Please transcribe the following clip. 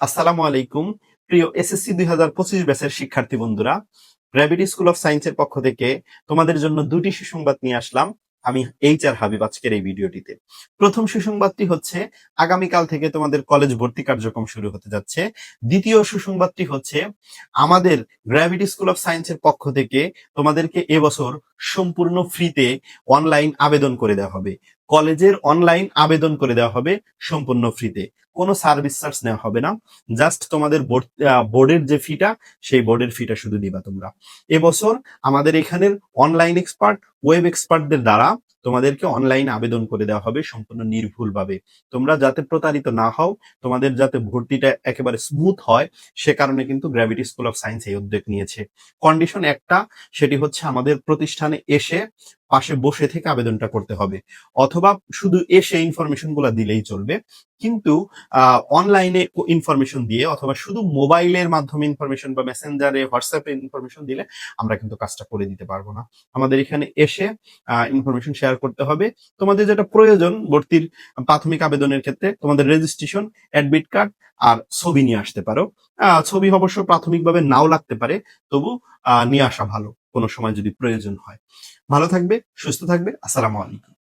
আসসালামু আলাইকুম। প্রিয় এসএসসি দুই হাজার পঁচিশ ব্যাচের শিক্ষার্থী বন্ধুরা গ্র্যাভিটি স্কুল অফ সায়েন্সের পক্ষ থেকে তোমাদের জন্য দুটি সুসংবাদ নিয়ে আসলাম। আমি এইচ আর হাবিব আজকের এই ভিডিওটিতে। প্রথম সুসংবাদটি হচ্ছে, আগামীকাল থেকে তোমাদের কলেজ ভর্তি কার্যক্রম শুরু হতে যাচ্ছে। দ্বিতীয় সুসংবাদটি হচ্ছে, আমাদের গ্র্যাভিটি স্কুল অফ সায়েন্সের পক্ষ থেকে তোমাদেরকে এবছর সম্পূর্ণ ফ্রিতে অনলাইন আবেদন করে দেওয়া হবে। কলেজের অনলাইন আবেদন করে দেওয়া হবে সম্পূর্ণ ফ্রিতে কোনো সার্ভিস চার্জ নেওয়া হবে না। জাস্ট তোমাদের বোর্ডের যে ফিটা সেই বোর্ডের ফিটা শুধু দিবা তোমরা। এবছর আমাদের এখানের অনলাইন এক্সপার্ট ওয়েব এক্সপার্টদের দ্বারা তোমাদেরকে অনলাইন আবেদন করে দেওয়া হবে সম্পূর্ণ নির্ভুলভাবে। তোমরা যাতে প্রতারিত না হও, তোমাদের যাতে ভর্তিটা একেবারে স্মুথ হয়, সে কারণে কিন্তু গ্র্যাভিটি স্কুল অফ সায়েন্স এই উদ্যোগ নিয়েছে। কন্ডিশন একটা, সেটি হচ্ছে আমাদের প্রতিষ্ঠানে এসে পাশে বসে থেকে আবেদনটা করতে হবে। অথবা শুধু এসে ইনফরমেশনগুলা দিলেই চলবে। কিন্তু অনলাইনে ইনফরমেশন দিয়ে অথবা শুধু মোবাইলের মাধ্যমে ইনফরমেশন বা মেসেঞ্জারে হোয়াটসঅ্যাপে ইনফরমেশন দিলে আমরা কিন্তু কাজটা করে দিতে পারব না। আমাদের এখানে এসে ইনফরমেশন শেয়ার করতে হবে। তোমাদের যেটা প্রয়োজন, ভর্তির প্রাথমিক আবেদনের ক্ষেত্রে তোমাদের রেজিস্ট্রেশন অ্যাডমিট কার্ড আর ছবি নিয়ে আসতে পারো। ছবি অবশ্য প্রাথমিকভাবে নাও লাগতে পারে, তবু নিয়ে আসা ভালো, কোনো সময় যদি প্রয়োজন হয়। ভালো থাকবে, সুস্থ থাকবে, আসসালামু আলাইকুম।